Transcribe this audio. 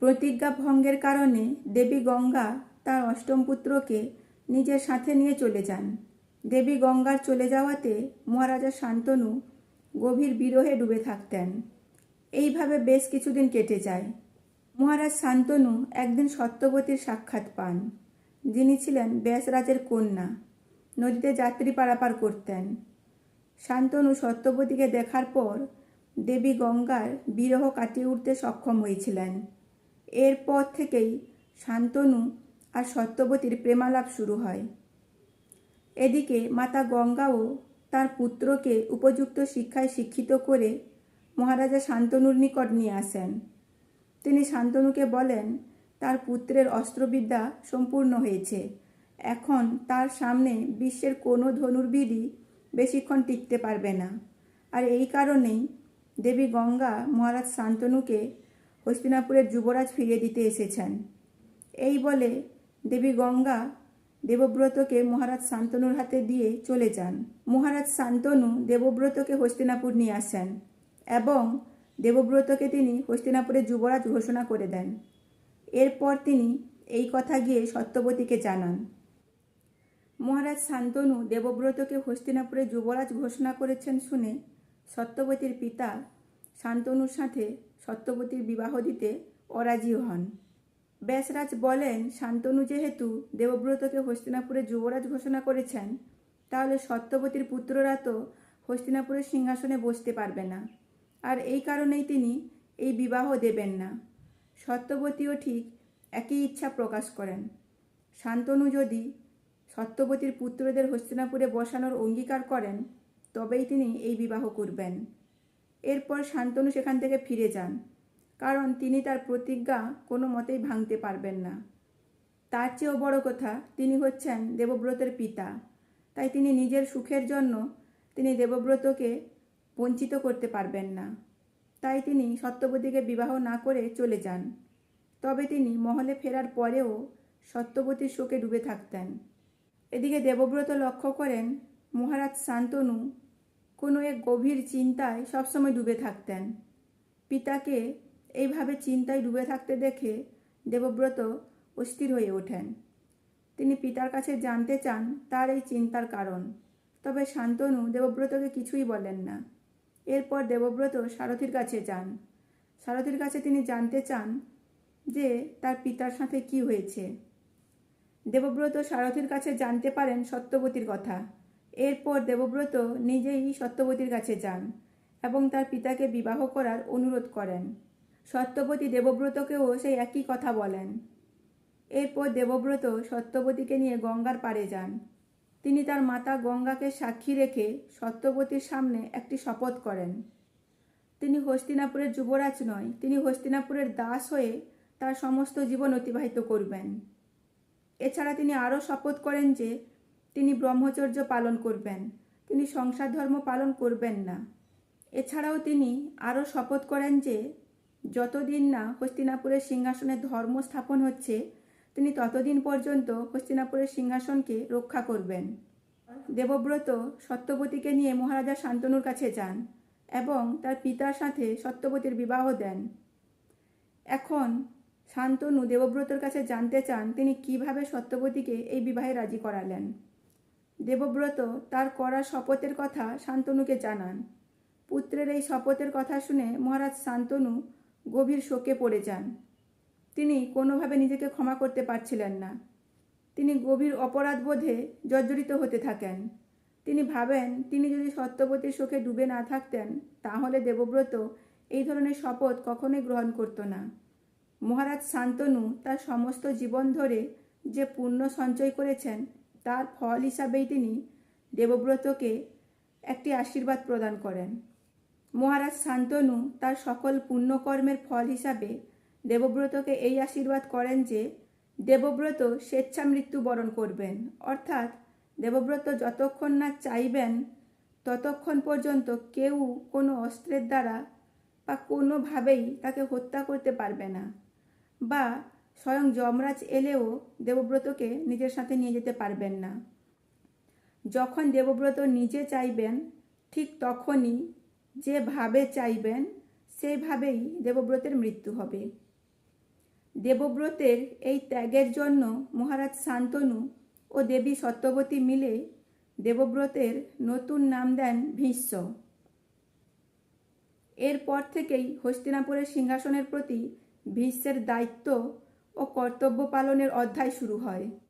প্রতিজ্ঞা ভঙ্গের কারণে দেবী গঙ্গা তার অষ্টম পুত্রকে নিজের সাথে নিয়ে চলে যান। দেবী গঙ্গার চলে যাওয়াতে মহারাজা শান্তনু গভীর বিরহে ডুবে থাকতেন। এইভাবে বেশ কিছুদিন কেটে যায়। মহারাজ শান্তনু একদিন সত্যবতীর সাক্ষাৎ পান। যিনি ছিলেন ব্যাসরাজের কন্যা। নদীতে যাত্রী পারাপার করতেন। শান্তনু সত্যবতীকে দেখার পর দেবী গঙ্গার বিরহ কাটিয়ে উঠতে সক্ষম হয়েছিলেন। এরপর থেকেই শান্তনু আর সত্যবতীর প্রেমালাপ শুরু হয়। এদিকে মাতা গঙ্গাও তার পুত্রকে উপযুক্ত শিক্ষায় শিক্ষিত করে মহারাজা শান্তনুর নিকট নিয়ে আসেন। তিনি শান্তনুকে বলেন, তার পুত্রের অস্ত্রবিদ্যা সম্পূর্ণ হয়েছে। এখন তার সামনে বিশ্বের কোনো ধনুর্বিদই বেশিক্ষণ টিকতে পারবে না। আর এই কারণেই দেবী গঙ্গা মহারাজ শান্তনুকে হস্তিনাপুরের যুবরাজ ফিরিয়ে দিতে এসেছেন। এই বলে দেবী গঙ্গা দেবব্রতকে মহারাজ শান্তনুর হাতে দিয়ে চলে যান। মহারাজ শান্তনু দেবব্রতকে হস্তিনাপুর নিয়ে আসেন এবং দেবব্রতকে তিনি হস্তিনাপুরের যুবরাজ ঘোষণা করে দেন। এরপর তিনি এই কথা গিয়ে সত্যবতীকে জানান। মহারাজ শান্তনু দেবব্রতকে হস্তিনাপুরে যুবরাজ ঘোষণা করেছেন শুনে সত্যবতীর পিতা শান্তনুর সাথে সত্যবতীর বিবাহ দিতে অরাজি হন। ব্যাসরাজ বলেন, শান্তনু যেহেতু দেবব্রতকে হস্তিনাপুরে যুবরাজ ঘোষণা করেছেন, তাহলে সত্যবতীর পুত্ররা তো হস্তিনাপুরের সিংহাসনে বসতে পারবে না। আর এই কারণেই তিনি এই বিবাহ দেবেন না। সত্যবতীও ঠিক একই ইচ্ছা প্রকাশ করেন। শান্তনু যদি সত্যবতীর পুত্রদের হস্তিনাপুরে বসানোর অঙ্গীকার করেন, তবেই তিনি এই বিবাহ করবেন। এরপর শান্তনু সেখান থেকে ফিরে যান। কারণ তিনি তার প্রতিজ্ঞা কোনো মতেই ভাঙতে পারবেন না। তার চেয়েও বড় কথা, তিনি হচ্ছেন দেবব্রতের পিতা। তাই তিনি নিজের সুখের জন্য তিনি দেবব্রতকে বঞ্চিত করতে পারবেন না। তাই তিনি সত্যবতীকে বিবাহ না করে চলে যান। তবে তিনি মহলে ফেরার পরেও সত্যবতীর শোকে ডুবে থাকতেন। এদিকে দেবব্রত লক্ষ্য করেন, মহারাজ শান্তনু কোনো এক গভীর চিন্তায় সবসময় ডুবে থাকতেন। পিতাকে এইভাবে চিন্তায় ডুবে থাকতে দেখে দেবব্রত অস্থির হয়ে ওঠেন। তিনি পিতার কাছে জানতে চান তার এই চিন্তার কারণ। তবে শান্তনু দেবব্রতকে কিছুই বলেন না। এরপর দেবব্রত সারথীর কাছে যান। সারথীর কাছে তিনি জানতে চান যে তার পিতার সাথে কি হয়েছে। দেবব্রত সারথীর কাছে জানতে পারেন সত্যবতীর কথা। এরপর দেবব্রত নিজেই সত্যবতীর কাছে যান এবং তার পিতাকে বিবাহ করার অনুরোধ করেন। সত্যবতী দেবব্রতকেও সেই একই কথা বলেন। এরপর দেবব্রত সত্যবতীকে নিয়ে গঙ্গার পাড়ে যান। তিনি তার মাতা গঙ্গাকে সাক্ষী রেখে সত্যবতীর সামনে একটি শপথ করেন। তিনি হস্তিনাপুরের যুবরাজ নয়, তিনি হস্তিনাপুরের দাস হয়ে তার সমস্ত জীবন অতিবাহিত করবেন। এছাড়া তিনি আরও শপথ করেন যে তিনি ব্রহ্মচর্য পালন করবেন, তিনি সংসার ধর্ম পালন করবেন না। এছাড়াও তিনি আরও শপথ করেন যে, যতদিন না হস্তিনাপুরের সিংহাসনে ধর্ম স্থাপন হচ্ছে, তিনি ততদিন পর্যন্ত হস্তিনাপুরের সিংহাসনকে রক্ষা করবেন। দেবব্রত সত্যবতীকে নিয়ে মহারাজা শান্তনুর কাছে যান এবং তার পিতার সাথে সত্যবতীর বিবাহ দেন। এখন শান্তনু দেবব্রতর কাছে জানতে চান তিনি কীভাবে সত্যবতীকে এই বিবাহে রাজি করালেন। দেবব্রত তার করা শপথের কথা শান্তনুকে জানান। পুত্রের এই শপথের কথা শুনে মহারাজ শান্তনু গভীর শোকে পড়ে যান। তিনি কোনোভাবে নিজেকে ক্ষমা করতে পারছিলেন না। তিনি গভীর অপরাধ বোধে জর্জরিত হতে থাকেন। তিনি ভাবেন, তিনি যদি সত্যবতীর শোকে ডুবে না থাকতেন, তাহলে দেবব্রত এই ধরনের শপথ কখনোই গ্রহণ করত না। মহারাজ শান্তনু তার সমস্ত জীবন ধরে যে পুণ্য সঞ্চয় করেছেন তার ফল হিসাবেই তিনি দেবব্রতকে একটি আশীর্বাদ প্রদান করেন। মহারাজ শান্তনু তার সকল পুণ্যকর্মের ফল হিসাবে দেবব্রতকে এই আশীর্বাদ করেন যে, দেবব্রত স্বেচ্ছা মৃত্যু বরণ করবেন। অর্থাৎ দেবব্রত যতক্ষণ না চাইবেন, ততক্ষণ পর্যন্ত কেউ কোনো অস্ত্রের দ্বারা বা কোনোভাবেই তাকে হত্যা করতে পারবে না বা স্বয়ং যমরাজ এলেও দেবব্রতকে নিজের সাথে নিয়ে যেতে পারবেন না। যখন দেবব্রত নিজে চাইবেন, ঠিক তখনই যেভাবে চাইবেন, সেইভাবেই দেবব্রতের মৃত্যু হবে। দেবব্রতের এই ত্যাগের জন্য মহারাজ শান্তনু ও দেবী সত্যবতী মিলে দেবব্রতের নতুন নাম দেন ভীষ্ম। এরপর থেকেই হস্তিনাপুরের সিংহাসনের প্রতি ভীষ্মের দায়িত্ব ও কর্তব্য পালনের অধ্যায় শুরু হয়।